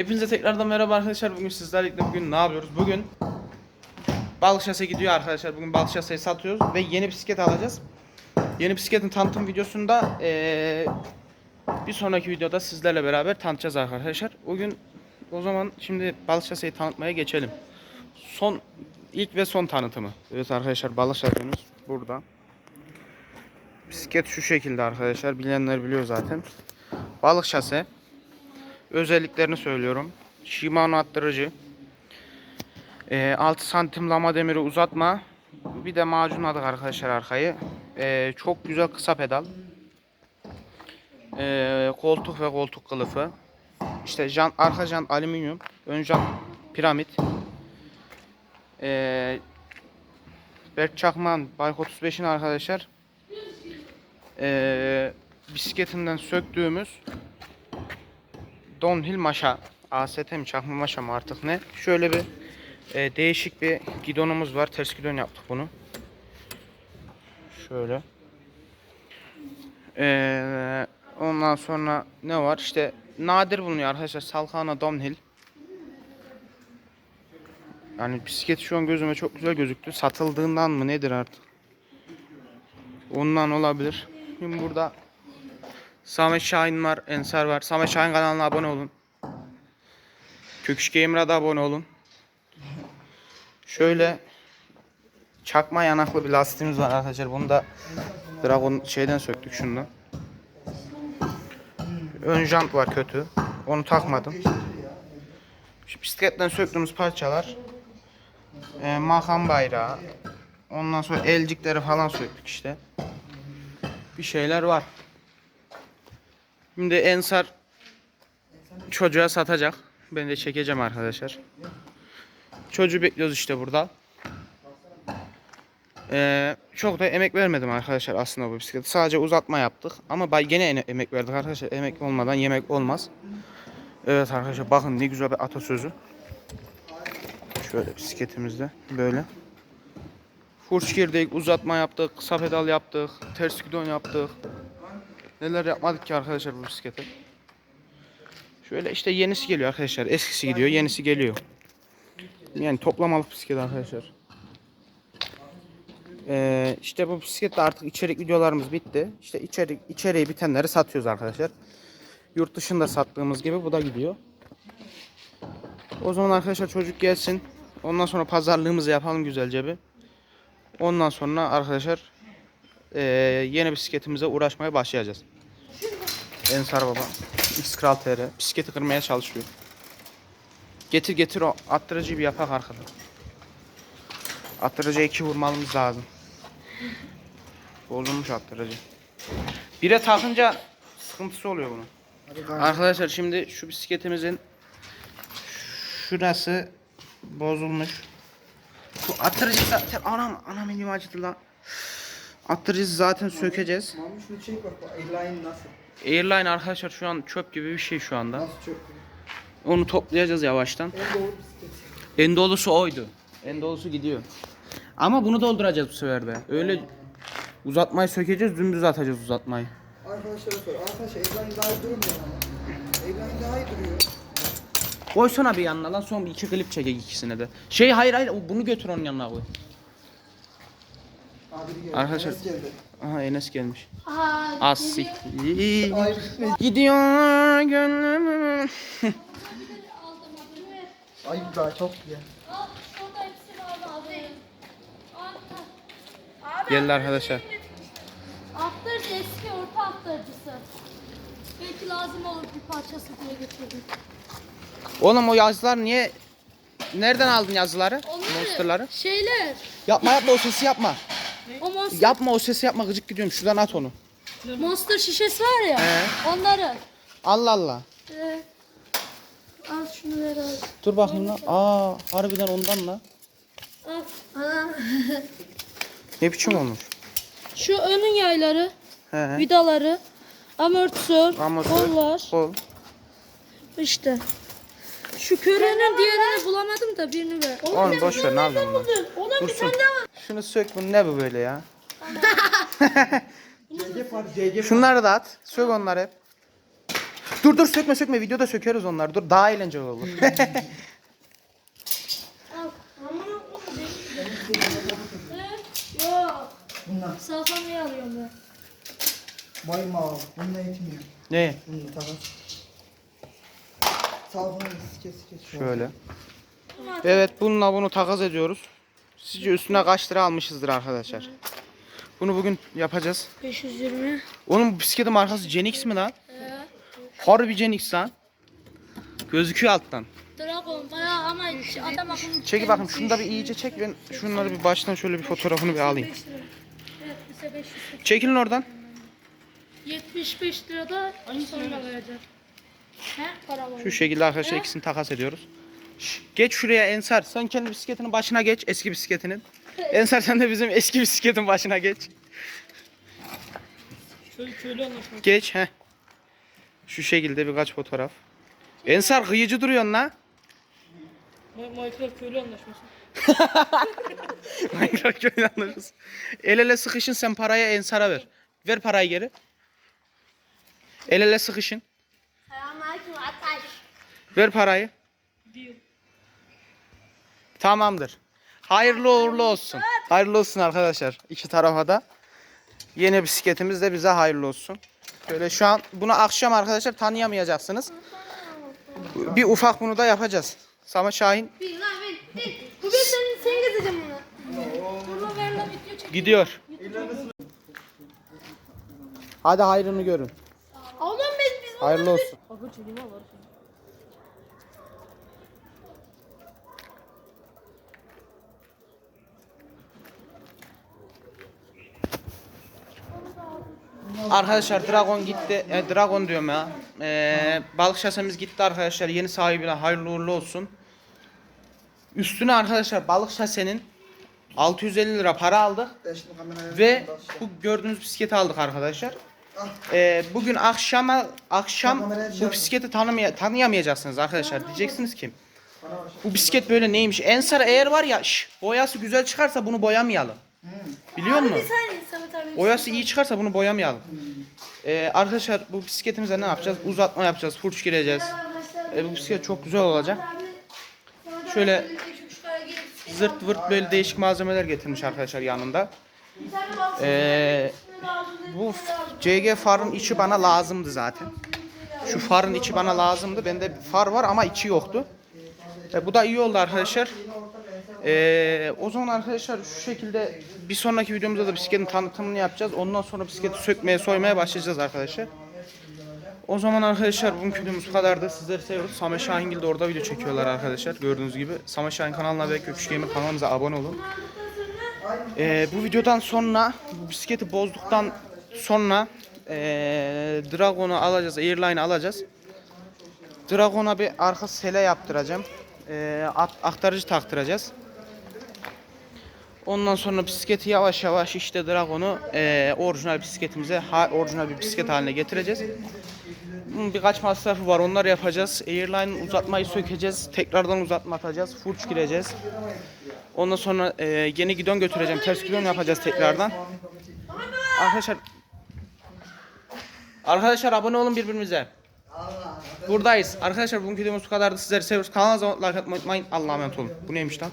Hepinize tekrardan merhaba arkadaşlar. Bugün sizlerle bugün ne yapıyoruz? Bugün balık şase gidiyor arkadaşlar. Bugün balık şaseyi satıyoruz ve yeni bisiklet alacağız. Yeni bisikletin tanıtım videosunda eee, bir sonraki videoda sizlerle beraber tanıtacağız arkadaşlar. Bugün o zaman şimdi balık şaseyi tanıtmaya geçelim. Son ilk ve son tanıtımı. Evet arkadaşlar balık şasemiz burada. Bisiklet şu şekilde arkadaşlar. Bilenler biliyor zaten. Balık şase. Özelliklerini söylüyorum. Shimano attırıcı. Ee, 6 santim lama demiri uzatma. Bir de macun adık arkadaşlar arkayı. Ee, çok güzel kısa pedal. Ee, koltuk ve koltuk kılıfı. İşte jant, arka jant alüminyum. Ön jant piramit. Ee, Berk Çakman Bike 35'in arkadaşlar. Ee, bisikletinden söktüğümüz Downhill maşa. AST mi çakma maşa mı artık ne? Şöyle bir e, değişik bir gidonumuz var. Ters gidon yaptık bunu. Şöyle. Ee, ondan sonra ne var? İşte nadir bulunuyor arkadaşlar. Salkana Downhill. Yani bisiklet şu an gözüme çok güzel gözüktü. Satıldığından mı nedir artık? Ondan olabilir. Şimdi burada Samet Şahin var, Ensar var. Samet Şahin kanalına abone olun. Köküş Gamer'a da abone olun. Şöyle çakma yanaklı bir lastiğimiz var arkadaşlar. Bunu da Dragon şeyden söktük şundan. Ön jant var kötü. Onu takmadım. Şu bisikletten söktüğümüz parçalar. E, makam bayrağı. Ondan sonra elcikleri falan söktük işte. Bir şeyler var. Şimdi Ensar çocuğa satacak. Ben de çekeceğim arkadaşlar. Çocuğu bekliyoruz işte burada. Ee, çok da emek vermedim arkadaşlar aslında bu bisikleti. Sadece uzatma yaptık. Ama gene ene- emek verdik arkadaşlar. Emek olmadan yemek olmaz. Evet arkadaşlar bakın ne güzel bir atasözü. Şöyle bisikletimizde böyle. Furç girdik, uzatma yaptık, kısa pedal yaptık, ters gidon yaptık. Neler yapmadık ki arkadaşlar bu bisiklete. Şöyle işte yenisi geliyor arkadaşlar. Eskisi gidiyor, yenisi geliyor. Yani toplamalık bisiklet arkadaşlar. Ee, işte bu bisiklette artık içerik videolarımız bitti. İşte içerik içeriği bitenleri satıyoruz arkadaşlar. Yurt dışında sattığımız gibi bu da gidiyor. O zaman arkadaşlar çocuk gelsin. Ondan sonra pazarlığımızı yapalım güzelce bir. Ondan sonra arkadaşlar eee, yeni bisikletimize uğraşmaya başlayacağız. Ensar Baba. X Kral TR. Bisikleti kırmaya çalışıyor. Getir getir o attırıcıyı bir yapak arkada. Attırıcıya iki vurmamız lazım. Bozulmuş attırıcı. Bire takınca sıkıntısı oluyor bunun. Arkadaşlar şimdi şu bisikletimizin şurası bozulmuş. Bu attırıcı zaten anam anam elim acıdı lan. Attırıcıyı zaten sökeceğiz. Mamuş şunu çek bak bak airline nasıl? Airline arkadaşlar şu an çöp gibi bir şey şu anda. Nasıl çok? Onu toplayacağız yavaştan. En doğru bisiklet. En dolusu oydu. En dolusu gidiyor. Ama bunu dolduracağız bu sefer de. Öyle uzatmayı sökeceğiz, dümdüz atacağız uzatmayı. Arkadaşlara sor. Arkadaşlar airline daha iyi durmuyor ama. Airline daha iyi duruyor. Koysana bir yanına lan son bir iki klip çekek ikisine de. Şey hayır hayır bunu götür onun yanına koy. Arkadaşlar- Enes geldi. Aha Enes gelmiş. Aa, Asi. Ay, Gidiyor gönlüm. Ay daha çok ya. Geldi arkadaşlar. Aktarıcı eski orta aktarıcısı. Belki lazım olur bir parçası diye getirdim. Oğlum o yazılar niye Nereden aldın yazıları? Onları, Monsterları. Şeyler. Yapma yapma o sesi yapma. O monster, Yapma o sesi yapma gıcık gidiyorum. Şuradan at onu. monster şişesi var ya. Onları. Allah Allah. Ee, al şunu ver abi. Dur bakayım lan. Aa harbiden ondan la. Al. Aa. Ne biçim olmuş? Şu önün yayları, He. vidaları, amortisör, Amortisör, kollar. Kol. İşte. Şu körenin diğerini bulamadım da birini ver. Oğlum boş ver ne yapıyorsun lan? Ona bir Dursun. tane daha var. Şunu sök bu ne bu böyle ya? CG var CG Şunları da at. Sök onları hep. Dur dur sökme sökme videoda sökeriz onları. Dur daha eğlenceli olur. Yok. Bunlar. Salsamayı alıyorum ben. Bayma abi. Bununla yetmiyor. ne? Bununla takas. Salfını sike sike. Şöyle. Evet bununla bunu takas ediyoruz. Sizce üstüne kaç lira almışızdır arkadaşlar? Bunu bugün yapacağız. 520. Onun bu bisikletin markası Genix mi lan? Ee, Harbi Genix lan. Gözüküyor alttan. Dragon bayağı ama adam akıllı. Çek bakayım şunu da bir iyice çek ben şunları bir baştan şöyle bir fotoğrafını bir alayım. 5 lira. Evet bize 500 lira. Çekilin oradan. 75 lirada sonra vereceğim. He para var. Şu şekilde arkadaşlar ikisini takas ediyoruz. Şş, Geç şuraya Ensar. Sen kendi bisikletinin başına geç. Eski bisikletinin. Ensar sen de bizim eski bisikletin başına geç. Şöyle köylü anlaşması. Geç he. Şu şekilde birkaç fotoğraf. Ensar kıyıcı duruyorsun la. Minecraft köylü anlaşması. Minecraft köyünü anlarız. El ele sıkışın sen parayı Ensar'a ver. Ver parayı geri. El ele sıkışın. Selamünaleyküm Ataş. Ver parayı. Tamamdır. Hayırlı uğurlu olsun. Hayırlı olsun arkadaşlar. iki tarafa da. Yeni bisikletimiz de bize hayırlı olsun. Böyle şu an bunu akşam arkadaşlar tanıyamayacaksınız. Bir ufak bunu da yapacağız. Sama Şahin bir. Bugün senin sen gezeceğim bunu. Bunu ver lan video çek. gidiyor. Hadi hayrını görün. Oğlum biz biz Hayırlı olsun. Arkadaşlar Dragon gitti. E, Dragon diyorum ya. E, balık şasemiz gitti arkadaşlar. Yeni sahibine hayırlı uğurlu olsun. Üstüne arkadaşlar balık şasenin 650 lira para aldık. Ve bu gördüğünüz bisikleti aldık arkadaşlar. Ee, bugün akşama akşam bu bisikleti tanımaya, tanıyamayacaksınız arkadaşlar. Diyeceksiniz ki bu bisiklet böyle neymiş? Ensar eğer var ya şş, boyası güzel çıkarsa bunu boyamayalım. Biliyor musun? Abi. Boyası iyi çıkarsa bunu boyamayalım. Ee, arkadaşlar bu bisikletimize ne yapacağız? Uzatma yapacağız, furç gireceğiz. Ee, bu bisiklet çok güzel olacak. Şöyle zırt vırt böyle değişik malzemeler getirmiş arkadaşlar yanında. Ee, bu CG farın içi bana lazımdı zaten. Şu farın içi bana lazımdı. Bende far var ama içi yoktu. E, bu da iyi oldu arkadaşlar. E, o zaman arkadaşlar şu şekilde bir sonraki videomuzda da bisikletin tanıtımını yapacağız. Ondan sonra bisikleti sökmeye soymaya başlayacağız arkadaşlar. O zaman arkadaşlar bugünkü videomuz kadardı. Sizleri seviyoruz. Samet Şahingil de orada video çekiyorlar arkadaşlar. Gördüğünüz gibi. Samet Şahin kanalına ve Köküş Gamer kanalımıza abone olun. Ee, bu videodan sonra bu bisikleti bozduktan sonra ee, Dragon'u alacağız, Airline'ı alacağız. Dragon'a bir arka sele yaptıracağım. Ee, aktarıcı taktıracağız. Ondan sonra bisikleti yavaş yavaş işte Dragon'u ee, orijinal bisikletimize, orijinal bir bisiklet haline getireceğiz. Birkaç masrafı var onları yapacağız. Airline uzatmayı sökeceğiz. Tekrardan uzatma atacağız. Furç gireceğiz. Ondan sonra e, yeni gidon götüreceğim. Ters gidon yapacağız tekrardan. Arkadaşlar Arkadaşlar abone olun birbirimize. Buradayız. Arkadaşlar bugünkü videomuz bu kadardı. Sizleri seviyoruz. Kanalımıza like atmayı unutmayın. Allah'a emanet olun. Bu neymiş lan?